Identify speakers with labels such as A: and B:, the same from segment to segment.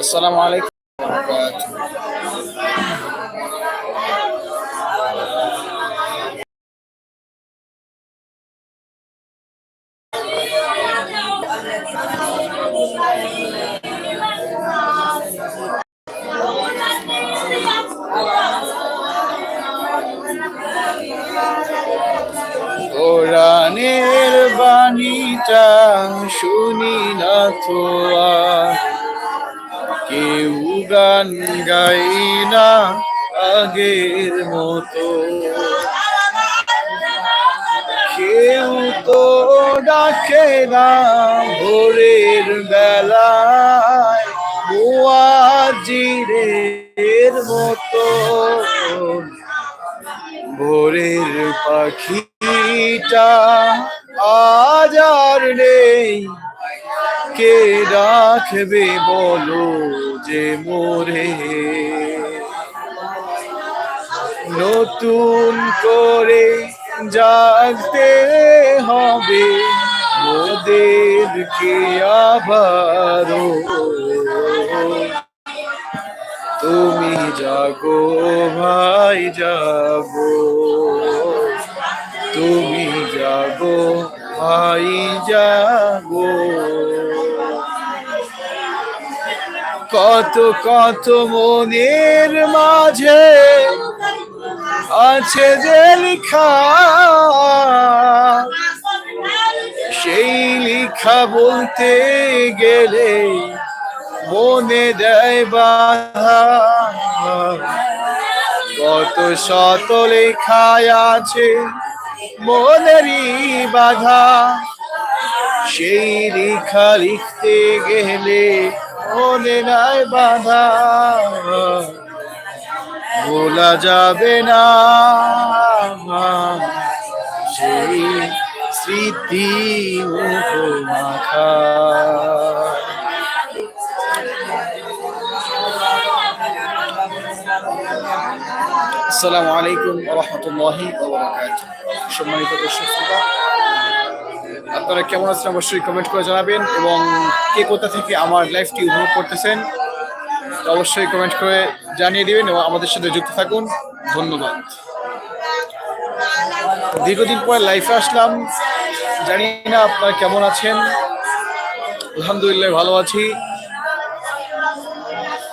A: আসসালামু আলাইকুম। কোরআনের বাণীটা শুনি না তো কেউ গান গাই না আগের মতো। কেউ তো ডাকে না ভোরের বেলায় মুয়াজিরের মতো। ভোরের পাখিটা আজ আর নেই কে রাখবে বলো যে মোরে? নতুন করে জাগতে হবে ওদেরকে আবারও। তুমি জাগো ভাই, জাগো। তুমি জাগো ভাই, জাগো। কত কত মনের মাঝে আছে যে লিখা। সেই লিখা বলতে গেলে মনে দেয় বাধা কত শত লেখায় আছে মনেরই বাধা। সেই লেখা লিখতে গেলে নাই বাধা। ভোলা যাবে না। সেই স্মৃতি আসসালামু আলাইকুম রহমতুল্লাহি সম্মানিত দর্শক আপনারা কেমন আছেন অবশ্যই কমেন্ট করে জানাবেন এবং কে কোথা থেকে আমার লাইফটি উপভোগ করতেছেন, অবশ্যই কমেন্ট করে জানিয়ে দিবেন এবং আমাদের সাথে যুক্ত থাকুন। ধন্যবাদ। দীর্ঘদিন পরে লাইফে আসলাম। জানি না আপনারা কেমন আছেন। আলহামদুলিল্লাহ ভালো আছি।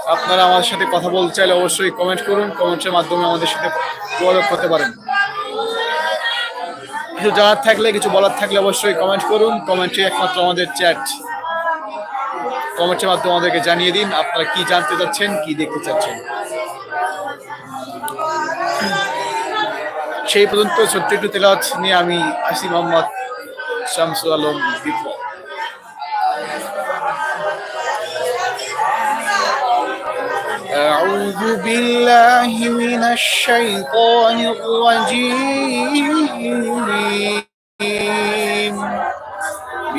A: আপনারা আমাদের সাথে কথা বলতে চাইলে অবশ্যই কমেন্ট করুন। কমেন্টের মাধ্যমে আমাদের সাথে যোগাযোগ করতে পারেন। কিছু জানার থাকলে কিছু বলার থাকলে অবশ্যই কমেন্ট করুন কমেন্টে একমাত্র আমাদের চ্যাট কমেন্টের মাধ্যমে আমাদেরকে জানিয়ে দিন আপনারা কি জানতে চাচ্ছেন কি দেখতে চাচ্ছেন সেই পর্যন্ত ছোট্ট একটু তেলাওয়াত নিয়ে আমি আসি মোহাম্মদ শামসুল আলম বিপ্লব أعوذ بالله من الشيطان الرجيم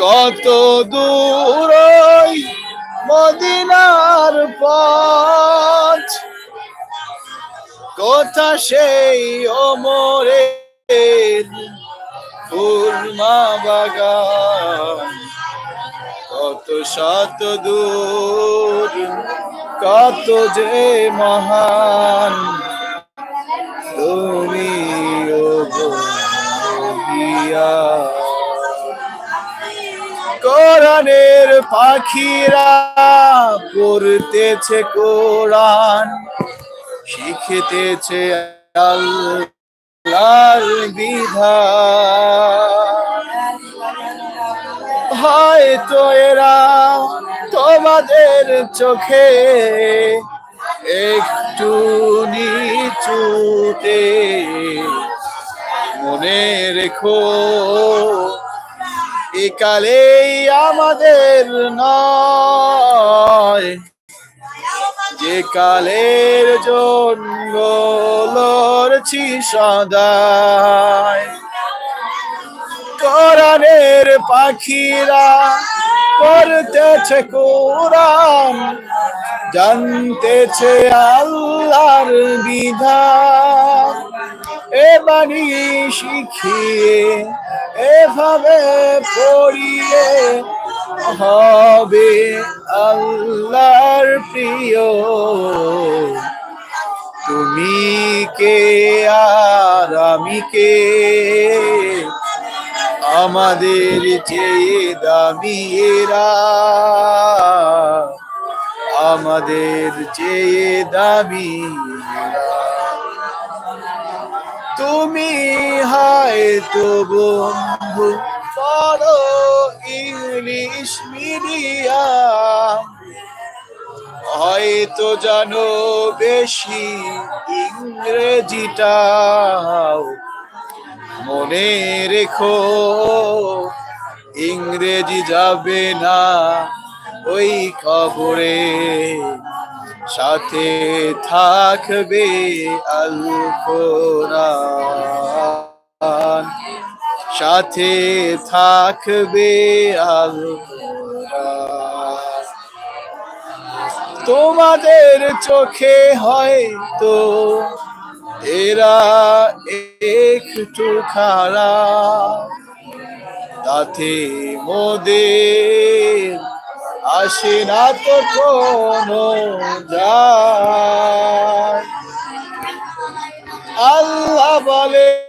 A: কত দূর মদিনার পথ কোথা সেই অমরে ফুলমা বাগান কত শত দূর, কত যে মহান তুমি ও গো নবিয়া। কোরআনের পাখিরা পড়তেছে কোরআন, শিখতেছে আল্লাহর বিধান। হয়তো এরা তোমাদের চোখে একটু নিচুতে মনে রেখো। একালেই আমাদের নয়। যে কালের জন্য লড়ছি সদায় কোরআনের পাখিরা করতেছে কোরআন, জানতেছে আল্লাহর বিধান। এ বাণী শিখিয়ে এভাবে পড়িয়ে হবে আল্লাহর প্রিয়। তুমি কে আর আমি কে? আমাদের চেয়ে এরা। আমাদের চেয়ে দামি। তুমি হয়তো বন্ধু পড়ো ইংলিশ মিডিয়াম হয়তো জানো বেশি ইংরেজিটাও মনে রেখো, ইংরেজি যাবে না ওই খবরে। সাথে থাকবে আল কোরআন সাথে থাকবে আল তোমাদের চোখে হয়তো এরা একটু খারাপ, তাতে মোদের আসে না তো কোনো যায় আল্লাহ বলেন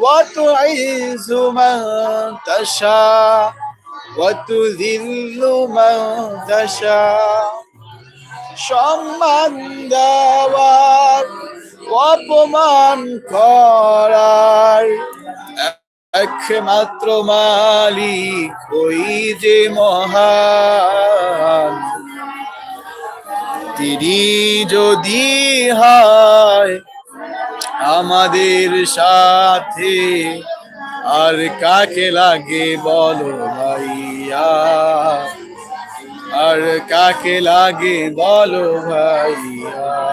A: وتعز من تشاء وتذل من تشاء সম্মান দেওয়ার অপমান করার একমাত্র মালিক ওই যে মহান। তিনি যদি হয় আমাদের সাথে, আর কাকে লাগে বলো ভাইয়া? আর কাকে লাগে বলো ভাইয়া?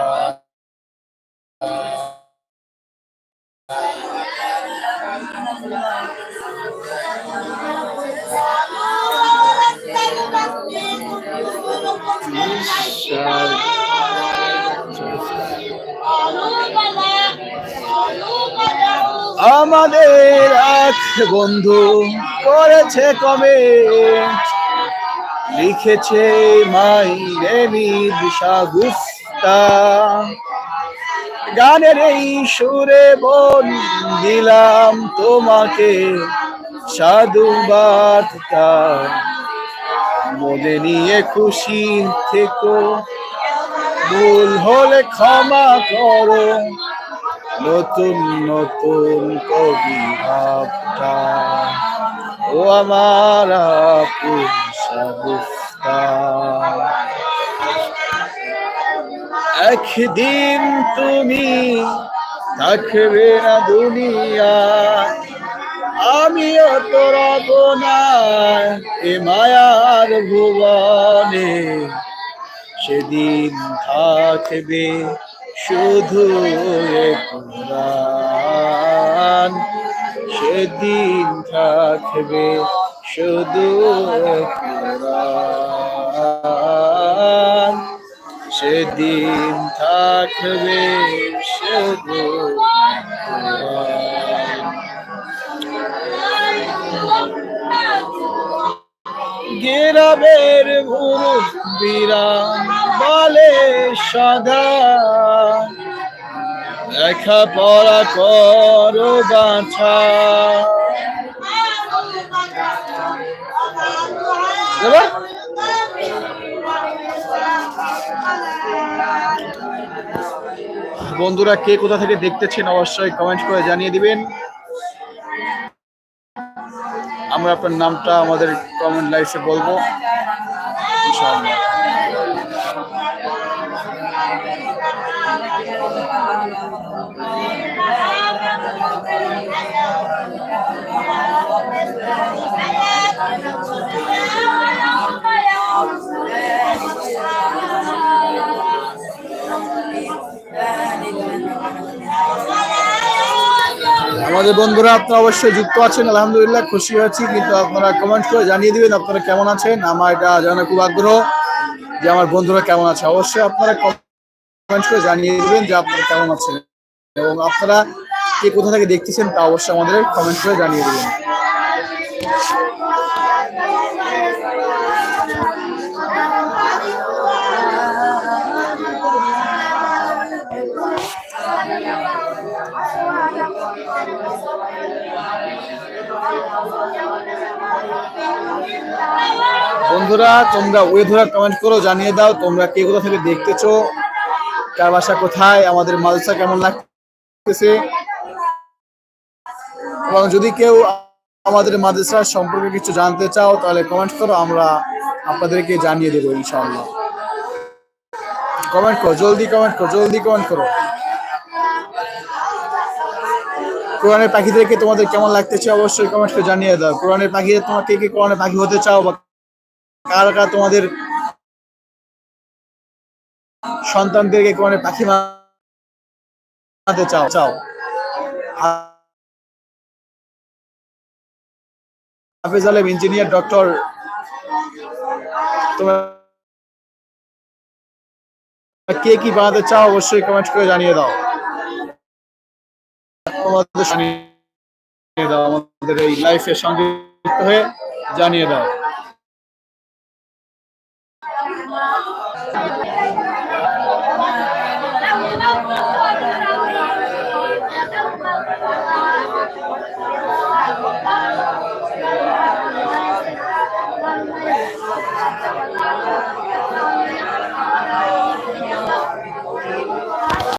A: আমাদের এক বন্ধু করেছে কবে লিখেছে মাই নেমিদ সাগুস্তা গানের এই সুরে বল দিলাম তোমাকে সাধু বার্তা। মনে নিয়ে খুশি থেকো। ভুল হলে ক্ষমা করো। নতুন নতুন কবি ভাবটা। ও আমার একদিন তুমি থাকবে না দুনিয়া। আমিও তো রব এ মায়ার ভুবনে। সেদিন থাকবে শুধু কোরআন সেদিন থাকবে শুধু কোরআন সেদিন থাকবে শুধু গেরাবের মুরুখ বিরাম বলে সদা। লেখা পড়া করো বাছা। বন্ধুরা, কে কোথা থেকে দেখতেছেন অবশ্যই কমেন্ট করে জানিয়ে দিবেন। আমরা আপনার নামটা আমাদের কমেন্ট লাইফে বলব। ইনশাআল্লাহ। আমাদের বন্ধুরা আপনারা অবশ্যই যুক্ত আছেন, আলহামদুলিল্লাহ খুশি হয়েছি কিন্তু আপনারা কমেন্ট করে জানিয়ে দিবেন আপনারা কেমন আছেন। আমার এটা জানার খুব আগ্রহ যে আমার বন্ধুরা কেমন আছে। অবশ্যই আপনারা কমেন্ট করে জানিয়ে দিবেন যে আপনারা কেমন আছেন এবং আপনারা কে কোথা থেকে দেখতেছেন তা অবশ্যই আমাদের কমেন্ট করে জানিয়ে দিবেন। বন্ধুরা, তোমরা ওই ধরা কমেন্ট করো, জানিয়ে দাও, তোমরা কে কোথা থেকে দেখতেছো, কার বাসা কোথায়, আমাদের মালসা কেমন লাগতেছে? এবং যদি কেউ আমাদের মাদ্রাসা সম্পর্কে কিছু জানতে চাও, তাহলে কমেন্ট করো, আমরা আপনাদেরকে জানিয়ে দেবো, ইনশাআল্লাহ। কমেন্ট করো, জলদি কমেন্ট করো, জলদি কমেন্ট করো। কোরআনের পাখিদেরকে তোমাদের কেমন লাগতেছে, অবশ্যই কমেন্ট করে জানিয়ে দাও। কোরআনের পাখিদের তোমার কে কে কোরআনের পাখি হতে চাও বা কার তোমাদের সন্তানদেরকে কোরআনের পাখি বানাতে চাও চাও। হাফিজ আলম ইঞ্জিনিয়ার ডক্টর তোমরা কে কি বানাতে চাও অবশ্যই কমেন্ট করে জানিয়ে দাও। আমাদের দাও, আমাদের এই লাইফের সঙ্গে হয়ে জানিয়ে দাও।